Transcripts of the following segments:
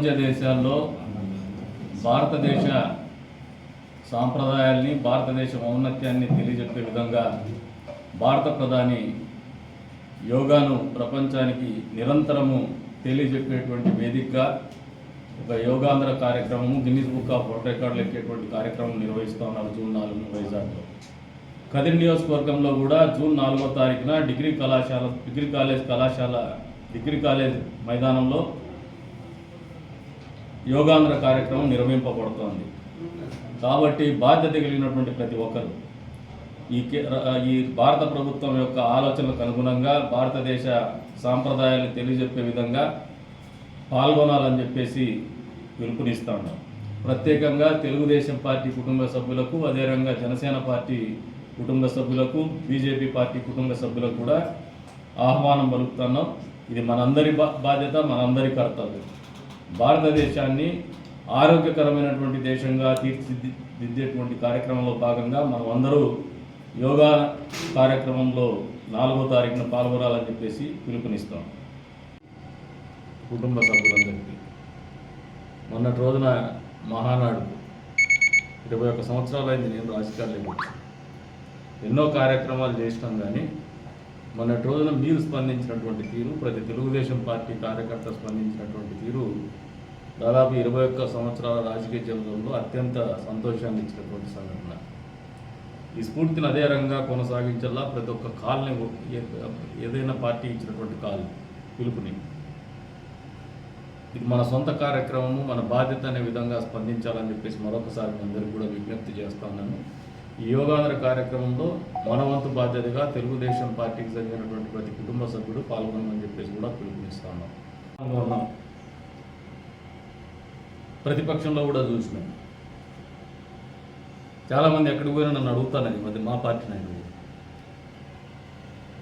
ప్రపంచ దేశాల్లో భారతదేశ సాంప్రదాయాల్ని భారతదేశ ఔన్నత్యాన్ని తెలియజెప్పే విధంగా భారత ప్రధాని యోగాను ప్రపంచానికి నిరంతరము తెలియజెప్పేటువంటి వేదికగా ఒక యోగాంధ్ర కార్యక్రమము గిన్నీస్ బుక్ ఆఫ్ వరల్డ్ రికార్డులు ఎక్కేటువంటి కార్యక్రమం నిర్వహిస్తూ ఉన్నారు జూన్ నాలుగు వైజాగ్లో. కదిరి నియోజకవర్గంలో కూడా జూన్ నాలుగో తారీఖున డిగ్రీ కళాశాల డిగ్రీ కాలేజ్ కళాశాల డిగ్రీ కాలేజ్ మైదానంలో యోగాంధ్ర కార్యక్రమం నిర్వహింపబడుతోంది కాబట్టి బాధ్యత కలిగినటువంటి ప్రతి ఒక్కరు ఈ కే- ఈ భారత ప్రభుత్వం యొక్క ఆలోచనలకు అనుగుణంగా భారతదేశ సాంప్రదాయాలు తెలియజెప్పే విధంగా పాల్గొనాలని చెప్పేసి పిలుపునిస్తా ఉన్నాం ప్రత్యేకంగా తెలుగుదేశం పార్టీ కుటుంబ సభ్యులకు అదేవిధంగా జనసేన పార్టీ కుటుంబ సభ్యులకు బీజేపీ పార్టీ కుటుంబ సభ్యులకు కూడా ఆహ్వానం పలుకుతున్నాం. ఇది మనందరి బా బాధ్యత మనందరి కర్తవ్యం. భారతదేశాన్ని ఆరోగ్యకరమైనటువంటి దేశంగా తీర్చిదిద్దేటువంటి కార్యక్రమంలో భాగంగా మనం అందరూ యోగా కార్యక్రమంలో నాలుగో తారీఖున పాల్గొనాలని చెప్పేసి పిలుపునిస్తాం. కుటుంబ సభ్యులందరికీ. మొన్నటి రోజున మహానాడు. ఇరవై ఒక్క అయింది నేను రాజకీయాల్లోకి వచ్చి. ఎన్నో కార్యక్రమాలు చేసినాం కానీ మొన్నటి రోజున మీరు స్పందించినటువంటి తీరు ప్రతి తెలుగుదేశం పార్టీ కార్యకర్త స్పందించినటువంటి తీరు దాదాపు ఇరవై ఒక్క సంవత్సరాల రాజకీయ జీవితంలో అత్యంత సంతోషాన్ని ఇచ్చినటువంటి సంఘటన. ఈ స్ఫూర్తిని అదే రంగా కొనసాగించేలా ప్రతి ఒక్క కాల్ని ఏ- ఏదైనా పార్టీ ఇచ్చినటువంటి కాల్ పిలుపుని. ఇది మన సొంత కార్యక్రమము మన బాధ్యత అనే విధంగా స్పందించాలని చెప్పేసి మరొకసారి మీ అందరికీ కూడా విజ్ఞప్తి చేస్తా ఉన్నాను. ఈ యోగాంధ్ర కార్యక్రమంలో మన వంతు బాధ్యతగా తెలుగుదేశం పార్టీకి చెందినటువంటి ప్రతి కుటుంబ సభ్యుడు పాల్గొనమని చెప్పేసి కూడా పిలుపునిస్తా ఉన్నాం. ప్రతిపక్షంలో కూడా చూసినాం. చాలామంది ఎక్కడికి పోయినా నన్ను అడుగుతాను ఈ మధ్య మా పార్టీ నాయకులు.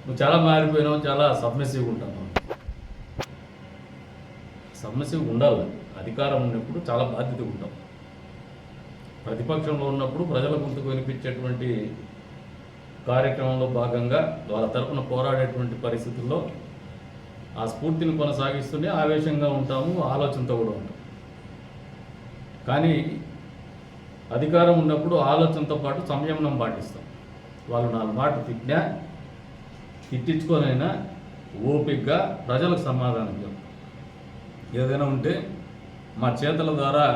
నువ్వు చాలా మారిపోయినావు చాలా సబ్మిసివ్గా ఉంటావు. సబ్మిసివ్ ఉండాలి. అధికారం ఉన్నప్పుడు చాలా బాధ్యత ఉంటాం ప్రతిపక్షంలో ఉన్నప్పుడు ప్రజల గుంతుకు వినిపించేటువంటి కార్యక్రమంలో భాగంగా వాళ్ళ తరపున పోరాడేటువంటి పరిస్థితుల్లో ఆ స్ఫూర్తిని కొనసాగిస్తూనే ఆవేశంగా ఉంటాము ఆలోచనతో కూడా ఉంటాం. కానీ అధికారం ఉన్నప్పుడు ఆలోచనతో పాటు సంయమనం పాటిస్తాం. వాళ్ళు నాలుగు మాటలు తిట్టినా తిట్టించుకోనైనా ఓపికగా ప్రజలకు సమాధానం చెప్తాం. ఏదైనా ఉంటే మా చేతుల ద్వారా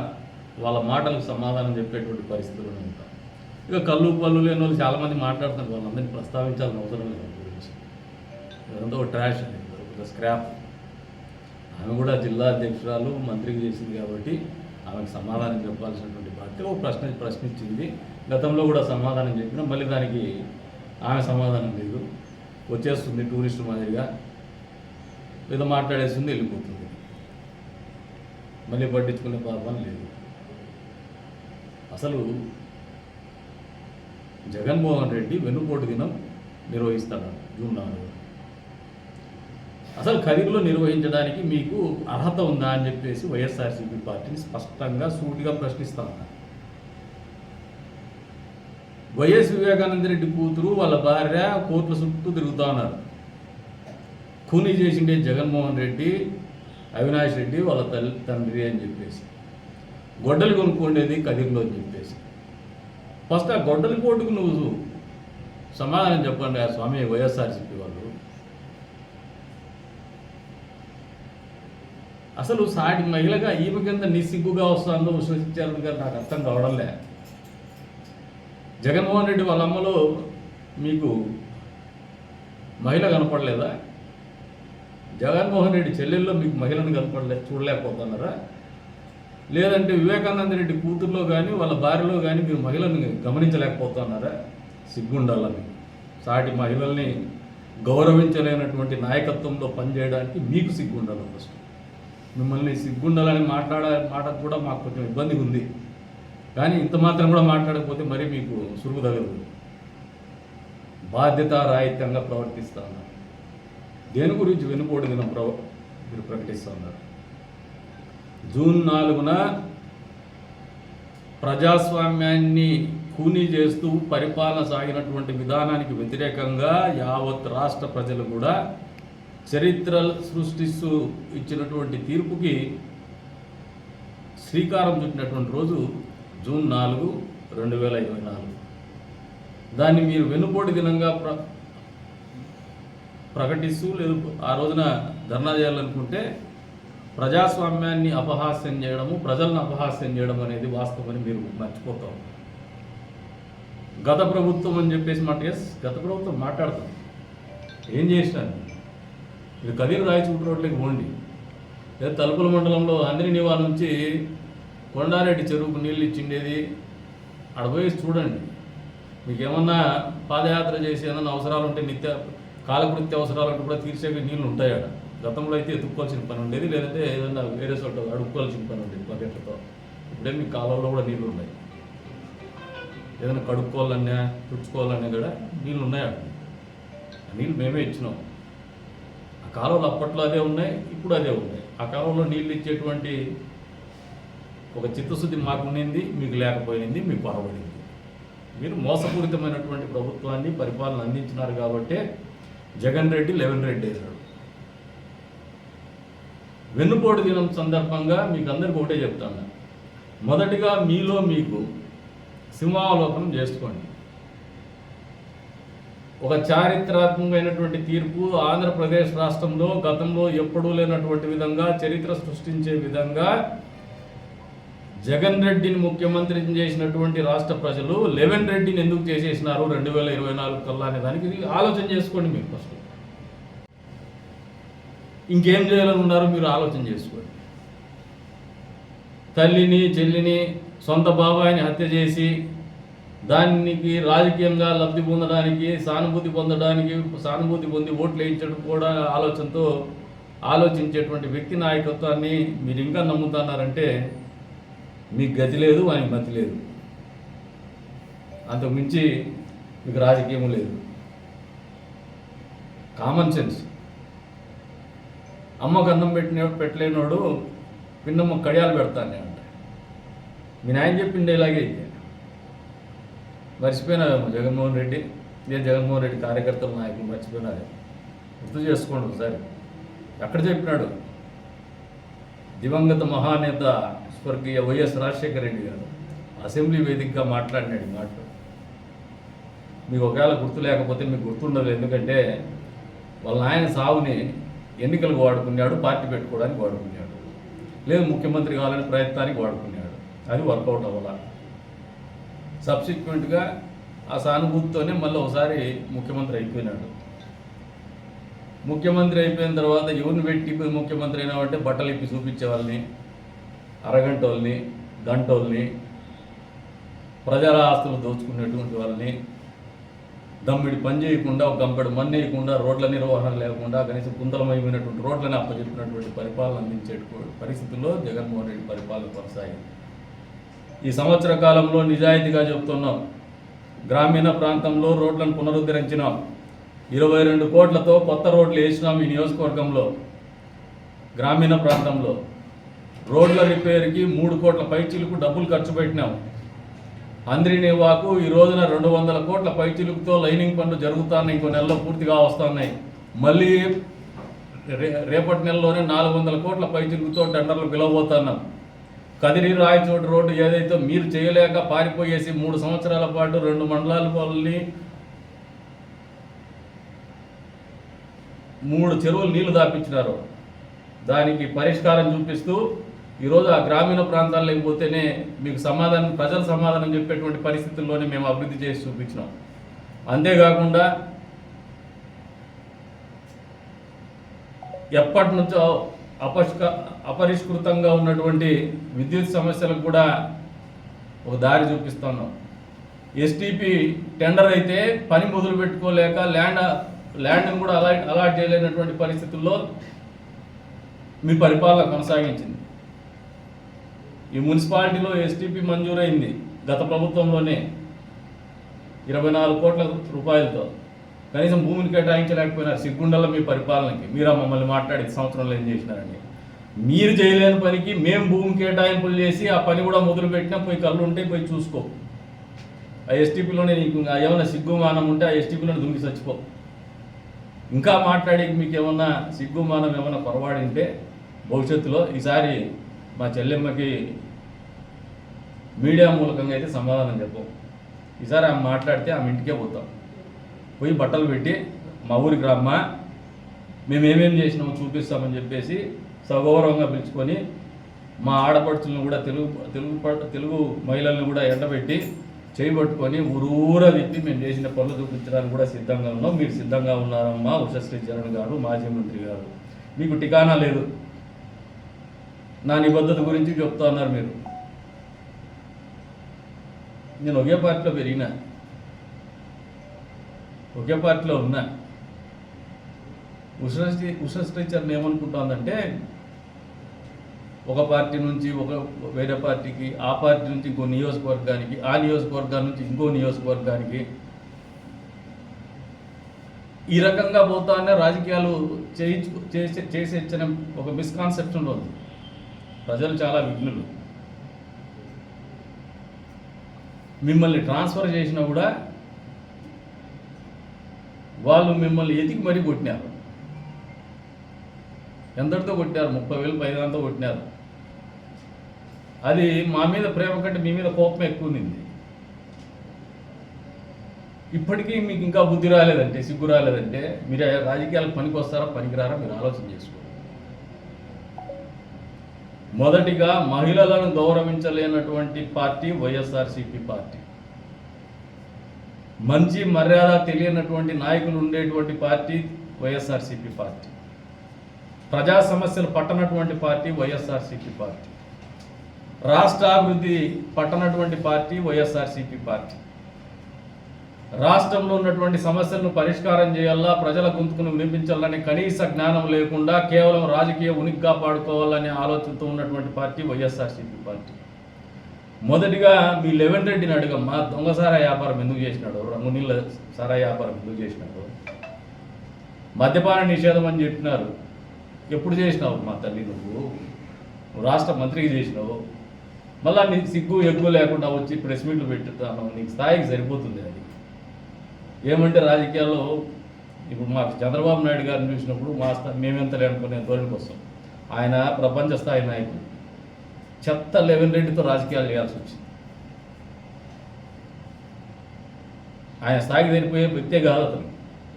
వాళ్ళ మాటలకు సమాధానం చెప్పేటువంటి పరిస్థితులు ఉంటాం ఇక కళ్ళు పళ్ళు లేని వాళ్ళు చాలామంది మాట్లాడుతున్నారు వాళ్ళందరినీ ప్రస్తావించాల్సిన అవసరం లేదు వాళ్ళ గురించి. ఇదంతా ఒక ట్రాష్ అనేది ఒక స్క్రాప్ ఆమె కూడా జిల్లా అధ్యక్షురాలు మంత్రికి చేసింది కాబట్టి ఆమెకు సమాధానం చెప్పాల్సినటువంటి బాధ్యత ఒక ప్రశ్న ప్రశ్నించింది. గతంలో కూడా సమాధానం చెప్పినా మళ్ళీ దానికి ఆమె సమాధానం లేదు. వచ్చేస్తుంది టూరిస్ట్ మాదిరిగా. ఏదో మాట్లాడేస్తుంది వెళ్ళిపోతుంది. మళ్ళీ పట్టించుకునే పాపం లేదు. అసలు జగన్మోహన్ రెడ్డి వెన్నుపోటు దినం నిర్వహిస్తాడు జూన్ నాలుగు. అసలు ఖరీదులో నిర్వహించడానికి మీకు అర్హత ఉందా అని చెప్పేసి వైఎస్ఆర్సీపీ పార్టీని స్పష్టంగా సూటిగా ప్రశ్నిస్తా వైఎస్ వివేకానంద రెడ్డి కూతురు వాళ్ళ భార్య కోర్టుల చుట్టూ తిరుగుతా ఉన్నారు. ఖూనీ చేసిండే జగన్మోహన్ రెడ్డి అవినాష్ రెడ్డి వాళ్ళ తల్లి తండ్రి అని చెప్పేసి. గొడ్డలు కొనుక్కోండి కదిరిలో అని చెప్పేసి. ఫస్ట్ ఆ గొడ్డలి కోటుకు నువ్వు సమాధానం చెప్పండి ఆ స్వామి వైఎస్ఆర్సీపీ వాళ్ళు. అసలు సాటి మహిళగా ఈమె కింద నిస్సిగ్గుగా వస్తుందో విశ్వసించారు గారు నాకు అర్థం కావడం లే. జగన్మోహన్ రెడ్డి వాళ్ళ అమ్మలో మీకు మహిళ కనపడలేదా? జగన్మోహన్ రెడ్డి చెల్లెల్లో మీకు మహిళను కనపడలే చూడలేకపోతున్నారా? లేదంటే వివేకానంద రెడ్డి కూతుర్లో కానీ వాళ్ళ భార్యలో కానీ మీరు మహిళల్ని గమనించలేకపోతున్నారా? సిగ్గుండాల మీకు సాటి మహిళల్ని గౌరవించలేనటువంటి నాయకత్వంలో పనిచేయడానికి మీకు సిగ్గుండాలి ఫస్ట్ మిమ్మల్ని సిగ్గుండాలని మాట్లాడే మాట కూడా మాకు కొంచెం ఇబ్బంది ఉంది కానీ ఇంత మాత్రం కూడా మాట్లాడకపోతే మరీ మీకు సురుగు తగదు. బాధ్యతారాహిత్యంగా ప్రవర్తిస్తా ఉన్నారు దేని గురించి వెనుకోడు దినం ప్రవ మీరు ప్రకటిస్తూ ఉన్నారు జూన్ నాలుగున ప్రజాస్వామ్యాన్ని కూనీ చేస్తూ పరిపాలన సాగినటువంటి విధానానికి వ్యతిరేకంగా యావత్ రాష్ట్ర ప్రజలు కూడా చరిత్ర సృష్టిస్తూ ఇచ్చినటువంటి తీర్పుకి శ్రీకారం చుట్టినటువంటి రోజు జూన్ నాలుగు రెండు వేల ఇరవై నాలుగు. దాన్ని మీరు వెనుపోటు దినంగా ప్ర ప్రకటిస్తూ లేదు ఆ రోజున ధర్నా చేయాలనుకుంటే ప్రజాస్వామ్యాన్ని అపహాస్యం చేయడము ప్రజలను అపహాస్యం చేయడం అనేది వాస్తవమని మీరు మర్చిపోతాం గత ప్రభుత్వం అని చెప్పేసి మాట ఎస్ గత ప్రభుత్వం మాట్లాడతాం ఏం చేసినాను మీరు కదిరి రాయచూట రోడ్లకి పోండి. లేదా తలుపుల మండలంలో అందరి నివా నుంచి కొండారెడ్డి చెరువుకు నీళ్ళు ఇచ్చిండేది ఆడ పోయి చూడండి. మీకు ఏమన్నా పాదయాత్ర చేసి ఏమన్నా అవసరాలు ఉంటే నిత్య కాలకృత్య అవసరాలు ఉంటే కూడా తీర్చే నీళ్ళు ఉంటాయి గతంలో అయితే ఎత్తుక్కోవాల్సిన పని ఉండేది లేదంటే ఏదన్నా వేరే చోట అడుక్కోవాల్సిన పని ఉండేది బకెట్లతో ఇప్పుడే మీ కాలంలో కూడా నీళ్ళు ఉన్నాయి. ఏదైనా కడుక్కోవాలన్నా తుడుచుకోవాలన్నా కూడా నీళ్ళు ఉన్నాయి అక్కడ. ఆ నీళ్ళు మేమే ఇచ్చినాం. ఆ కాలువలు అప్పట్లో అదే ఉన్నాయి ఇప్పుడు అదే ఉన్నాయి. ఆ కాలంలో నీళ్ళు ఇచ్చేటువంటి ఒక చిత్తశుద్ధి మాకు ఉండింది మీకు లేకపోయింది మీకు పొరబడింది మీరు మోసపూరితమైనటువంటి ప్రభుత్వాన్ని పరిపాలన అందించినారు కాబట్టే జగన్ రెడ్డి లెవెన్ రెడ్డి అయ్యాడు. వెన్నుపోటు దినం సందర్భంగా మీకు అందరికీ ఒకటే చెప్తాను. మొదటిగా మీలో మీకు సింహావలోకనం చేసుకోండి. ఒక చారిత్రాత్మకమైనటువంటి తీర్పు ఆంధ్రప్రదేశ్ రాష్ట్రంలో గతంలో ఎప్పుడూ లేనటువంటి విధంగా చరిత్ర సృష్టించే విధంగా జగన్ రెడ్డిని ముఖ్యమంత్రి చేసినటువంటి రాష్ట్ర ప్రజలు లెవెన్ రెడ్డిని ఎందుకు చేసేసినారు రెండు వేల ఇరవై నాలుగు కల్లా అనే దానికి ఆలోచన చేసుకోండి మీరు ఫస్ట్. ఇంకేం చేయాలని ఉన్నారో మీరు ఆలోచన చేసుకోండి. తల్లిని చెల్లిని సొంత బాబాయిని హత్య చేసి దానికి రాజకీయంగా లబ్ధి పొందడానికి సానుభూతి పొందడానికి సానుభూతి పొంది ఓట్లు వేయించడం కూడా ఆలోచనతో ఆలోచించేటువంటి వ్యక్తి నాయకత్వాన్ని మీరు ఇంకా నమ్ముతున్నారంటే మీకు గతి లేదు వానికి మతి లేదు. అంతకు మించి మీకు రాజకీయం లేదు. Common sense. అమ్మకు అన్నం పెట్టిన పెట్టలేనోడు పిన్నమ్మ కడియాలు పెడతానే అంట. మీ నాయన చెప్పిండే ఇలాగే అయితే. మర్చిపోయినారేమో జగన్మోహన్ రెడ్డి? నేను జగన్మోహన్ రెడ్డి కార్యకర్తలు నాయకులు మర్చిపోయినారే గుర్తు చేసుకోండి ఒకసారి. ఎక్కడ చెప్పినాడు? దివంగత మహానేత స్వర్గీయ వైఎస్ రాజశేఖర రెడ్డి గారు. అసెంబ్లీ వేదికగా మాట్లాడినాడు మాట మీకు ఒకవేళ గుర్తు లేకపోతే మీకు గుర్తుండదు ఎందుకంటే వాళ్ళ నాయన సావుని ఎన్నికలకు వాడుకున్నాడు పార్టీ పెట్టుకోవడానికి వాడుకున్నాడు. లేదు ముఖ్యమంత్రి కావాలని ప్రయత్నానికి వాడుకున్నాడు. అది వర్కౌట్ అవ్వాల? సబ్సిక్వెంట్గా ఆ సానుభూతితోనే మళ్ళీ ఒకసారి ముఖ్యమంత్రి అయిపోయినాడు. ముఖ్యమంత్రి అయిపోయిన తర్వాత ఎవరిని పెట్టి ముఖ్యమంత్రి అయినామంటే బట్టలు ఇప్పి చూపించే వాళ్ళని అరగంట వాళ్ళని గంట వాళ్ళని ప్రజల ఆస్తులు దోచుకునేటువంటి వాళ్ళని దమ్మిడి పని చేయకుండా ఒక గంపెడు మన్ను వేయకుండా రోడ్ల నిర్వహణ లేకుండా కనీసం కుందలమైనటువంటి రోడ్లని అప్పచెప్పినటువంటి పరిపాలన అందించే పరిస్థితుల్లో జగన్మోహన్ రెడ్డి పరిపాలన కొనసాగింది. ఈ సంవత్సర కాలంలో నిజాయితీగా చెప్తున్నాం. గ్రామీణ ప్రాంతంలో రోడ్లను పునరుద్ధరించినాం ఇరవై రెండు కోట్లతో కొత్త రోడ్లు వేసినాం ఈ నియోజకవర్గంలో గ్రామీణ ప్రాంతంలో. రోడ్ల రిపేర్కి మూడు కోట్ల పైచీలకు డబ్బులు ఖర్చు పెట్టినాం. అంద్రినివాకు ఈ రోజున రెండు వందల కోట్ల పైచిలుపుతో లైనింగ్ పనులు జరుగుతున్నాయి ఇంకో నెలలో పూర్తిగా వస్తున్నాయి. మళ్ళీ రే రేపటి నెలలోనే నాలుగు వందల కోట్ల పైచిలుపుతో టెండర్లు పిలవబోతున్నాం. కదిరి రాయచోటి రోడ్డు ఏదైతే మీరు చేయలేక పారిపోయేసి మూడు సంవత్సరాల పాటు రెండు మండలాల వాళ్ళని మూడు చెరువులు నీళ్ళు దాపించినారు. దానికి పరిష్కారం చూపిస్తూ ఈరోజు ఆ గ్రామీణ ప్రాంతాల్లోకి పోతేనే మీకు సమాధానం ప్రజల సమాధానం చెప్పేటువంటి పరిస్థితుల్లోనే మేము అభివృద్ధి చేసి చూపించినాం. అంతేకాకుండా ఎప్పటి నుంచో అపష్క అపరిష్కృతంగా ఉన్నటువంటి విద్యుత్ సమస్యలకు కూడా ఒక దారి చూపిస్తున్నాం. ఎస్టీపీ టెండర్ అయితే పని మొదలు పెట్టుకోలేక ల్యాండ్ ల్యాండ్ని కూడా అలా అలాట్ చేయలేనటువంటి పరిస్థితుల్లో మీ పరిపాలన కొనసాగించింది. ఈ మున్సిపాలిటీలో ఎస్టీపీ మంజూరైంది గత ప్రభుత్వంలోనే. ఇరవై నాలుగు కోట్ల రూపాయలతో. కనీసం భూమిని కేటాయించలేకపోయినారు. సిగ్గుండల మీ పరిపాలనకి. మీరా మమ్మల్ని మాట్లాడి సంవత్సరంలో ఏం చేసినారండి మీరు చేయలేని పనికి మేము భూమి కేటాయింపులు చేసి ఆ పని కూడా మొదలుపెట్టినా పోయి కళ్ళు ఉంటే పోయి చూసుకో. ఆ ఎస్టీపీలోనే నీకు ఏమైనా సిగ్గుమానం ఉంటే ఆ ఎస్టీపీలోనే దుంగి చచ్చిపో. ఇంకా మాట్లాడి మీకు ఏమన్నా సిగ్గుమానం ఏమన్నా పొరపాడింటే భవిష్యత్తులో ఈసారి మా చెల్లెమ్మకి మీడియా మూలకంగా అయితే సమాధానం చెప్పం. ఈసారి ఆమె మాట్లాడితే ఆమె ఇంటికే పోతాం. పోయి బట్టలు పెట్టి మా ఊరికి రమ్మా మేము ఏమేం చేసినామో చూపిస్తామని చెప్పేసి సగౌరవంగా పిలుచుకొని మా ఆడపడుచులను కూడా తెలుగు తెలుగు ప- తెలుగు మహిళల్ని కూడా ఎండబెట్టి చేయబట్టుకొని ఊరూర తిప్పి మేము చేసిన పనులు చూపించడానికి కూడా సిద్ధంగా ఉన్నాం. మీరు సిద్ధంగా ఉన్నారమ్మా ఉషశ్రీ చరణ్ గారు మాజీ మంత్రి గారు. మీకు టికానా లేదు. నా నిబద్ధత గురించి చెప్తా అన్నారు మీరు నేను ఒకే పార్టీలో పెరిగినా ఒకే పార్టీలో ఉన్నా ఉషశ్రీ ఉష స్ట్రీచర్ని ఏమనుకుంటోందంటే ఒక పార్టీ నుంచి ఒక వేరే పార్టీకి ఆ పార్టీ నుంచి ఇంకో నియోజకవర్గానికి ఆ నియోజకవర్గం నుంచి ఇంకో నియోజకవర్గానికి ఈ రకంగా పోతానే రాజకీయాలు చేయించు చేసే చేసే ఒక మిస్కాన్సెప్షన్ ఉంది ప్రజలు చాలా విఘ్నులు. మిమ్మల్ని ట్రాన్స్ఫర్ చేసినా కూడా వాళ్ళు మిమ్మల్ని ఎతికి మరీ కొట్టినారు. ఎంతటితో కొట్టారు ముప్పై వేలు పైదాంతో కొట్టినారు. అది మా మీద ప్రేమ కంటే మీ మీద కోపం ఎక్కువ ఉంది ఇప్పటికీ మీకు ఇంకా బుద్ధి రాలేదంటే సిగ్గు రాలేదంటే మీరు రాజకీయాలకు పనికి వస్తారా పనికిరారా మీరు ఆలోచన చేసుకోండి. మొదటిగా మహిళలను గౌరవించలేనటువంటి పార్టీ వైఎస్ఆర్సీపీ పార్టీ. మంచి మర్యాద తెలియనటువంటి నాయకులు ఉండేటువంటి పార్టీ వైఎస్ఆర్సిపి పార్టీ. ప్రజా సమస్యలు పట్టనటువంటి పార్టీ వైఎస్ఆర్సీపీ పార్టీ. రాష్ట్రాభివృద్ధి పట్టనటువంటి పార్టీ వైఎస్ఆర్సిపి పార్టీ. రాష్ట్రంలో ఉన్నటువంటి సమస్యలను పరిష్కారం చేయాలా ప్రజల గొంతుకును వినిపించాలని కనీస జ్ఞానం లేకుండా కేవలం రాజకీయ ఉనికి కాపాడుకోవాలనే ఆలోచనతో ఉన్నటువంటి పార్టీ వైఎస్ఆర్సీపీ పార్టీ. మొదటిగా మీ లెవెన్ రెడ్డిని అడగమ్మా. దొంగ సారా వ్యాపారం ఎందుకు చేసినాడు? రంగునీళ్ళ సారా వ్యాపారం ఎందుకు చేసినాడు? మద్యపాన నిషేధం అని చెప్పినారు. ఎప్పుడు చేసినావు మా తల్లి నువ్వు? రాష్ట్ర మంత్రికి చేసినావు. మళ్ళీ నీకు సిగ్గు ఎగ్గు లేకుండా వచ్చి ప్రెస్ మీట్లు పెట్టుతాను. నీకు స్థాయికి సరిపోతుంది అది. ఏమంటే రాజకీయాల్లో ఇప్పుడు మాకు చంద్రబాబు నాయుడు గారిని చూసినప్పుడు మా స్థా మేమెంతలే ధోరణికి వస్తాం ఆయన ప్రపంచ స్థాయి నాయకుడు. చెత్త లెవెన్ రెడ్డితో రాజకీయాలు చేయాల్సి వచ్చింది. ఆయన స్థాయికి సరిపోయే వ్యక్తే కాదు అతను.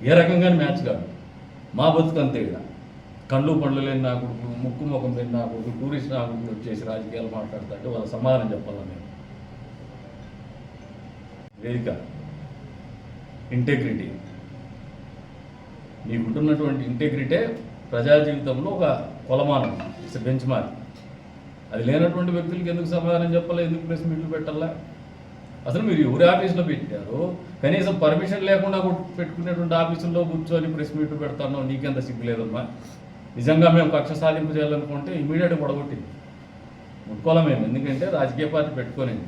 ఏ రకంగానే మ్యాచ్ కాదు. మా బతుకు అంతే ఇక్కడ కళ్ళు పండ్లు లేని నా కొడుకు ముక్కు ముఖం లేని నా కొడుకు టూరిస్ట్ నా కొడుకులు వచ్చేసి రాజకీయాలు మాట్లాడుతుంటే వాళ్ళ సమాధానం చెప్పాలా నేను? వేదిక. ఇంటెగ్రిటీ మీకుంటున్నటువంటి ఇంటెగ్రిటే ప్రజా జీవితంలో ఒక కొలమానం. ఇట్స్ బెంచ్ మార్క్ అది లేనటువంటి వ్యక్తులకి ఎందుకు సమాధానం చెప్పాలా? ఎందుకు ప్రెస్ మీట్లు పెట్టాలా? అసలు మీరు ఎవరి ఆఫీస్లో పెట్టారు? కనీసం పర్మిషన్ లేకుండా పెట్టుకునేటువంటి ఆఫీసుల్లో కూర్చొని ప్రెస్ మీట్లు పెడతాను నీకెంత సిగ్గు లేదమ్మా? నిజంగా మేము కక్ష సాధింపు చేయాలనుకుంటే ఇమీడియట్గా పొడగొట్టింది ముట్టుకోవాలి మేము ఎందుకంటే రాజకీయ పార్టీ పెట్టుకోలేండి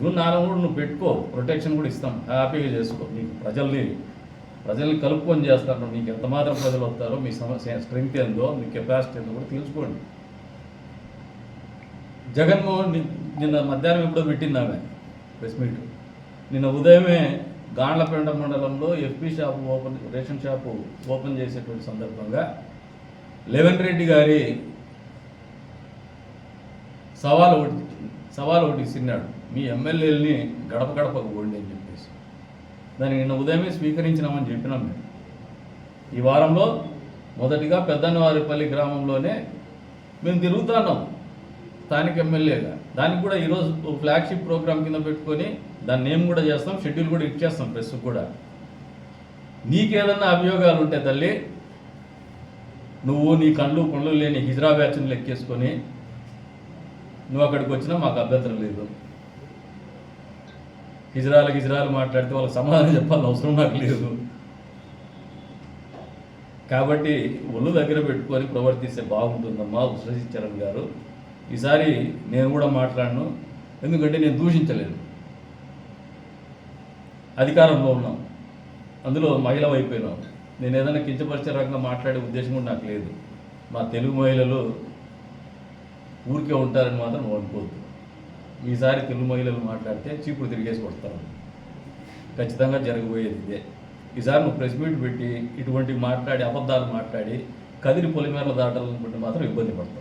నువ్వు నాన్న కూడా నువ్వు పెట్టుకో ప్రొటెక్షన్ కూడా ఇస్తాం. హ్యాపీగా చేసుకో. నీకు ప్రజల్ని ప్రజల్ని కలుపుకొని చేస్తాను. మీకు ఎంత మాత్రం ప్రజలు వస్తారో మీ సమస్య స్ట్రెంగ్త్ ఏందో మీ కెపాసిటీ ఏందో కూడా తెలుసుకోండి. జగన్మోహన్ నిన్న మధ్యాహ్నం ఎప్పుడో పెట్టింది ఆమె ప్రెస్ మీట్. నిన్న ఉదయమే గాండ్లపేంట మండలంలో F P shop open ration shop open చేసేటువంటి సందర్భంగా లెవెన్ రెడ్డి గారి సవాల్ ఒకటి సవాల్ ఒకటి ఇస్తున్నాడు మీ ఎమ్మెల్యేలని గడప గడపకు పోండి అని చెప్పేసి. దాన్ని నిన్న ఉదయమే స్వీకరించినామని చెప్పినాం మేము. ఈ వారంలో మొదటిగా పెద్దన్నవారిపల్లి గ్రామంలోనే మేము తిరుగుతున్నాం స్థానిక ఎమ్మెల్యేగా. దానికి కూడా ఈరోజు ఫ్లాగ్షిప్ ప్రోగ్రామ్ కింద పెట్టుకొని దాన్ని నేమ్ కూడా చేస్తాం షెడ్యూల్ కూడా ఇచ్చేస్తాం ప్రెస్ కూడా. నీకేదన్నా అభియోగాలు ఉంటే తల్లి నువ్వు నీ కళ్ళు పనులు లేని హిజ్రా బ్యాచ్ని లెక్కేసుకొని నువ్వు అక్కడికి వచ్చినా మాకు అభ్యంతరం లేదు. గిజరాలు గిజరాలు మాట్లాడితే వాళ్ళకి సమాధానం చెప్పాల్సిన అవసరం నాకు లేదు. కాబట్టి ఒళ్ళు దగ్గర పెట్టుకొని ప్రవర్తిస్తే బాగుంటుందమ్మా ఉషశ్రీ గారు. ఈసారి నేను కూడా మాట్లాడను. ఎందుకంటే నేను దూషించలేదు. అధికారంలో ఉన్నాం. అందులో మహిళ అయిపోయినాం నేను ఏదైనా కించపరిచే రకంగా మాట్లాడే ఉద్దేశం కూడా నాకు లేదు. మా తెలుగు మహిళలు ఊరికే ఉంటారని మాత్రం అనుకోవద్దు ఈసారి తెలుగు మహిళలు మాట్లాడితే చీపురు తిరిగేసి కొడతారు. ఖచ్చితంగా జరగబోయేది ఇదే. ఈసారి నువ్వు ప్రెస్ మీట్ పెట్టి ఇటువంటి మాట్లాడి అబద్ధాలు మాట్లాడి కదిరి పొలిమేరలు దాటాలనుకుంటే మాత్రం ఇబ్బంది పడతావు.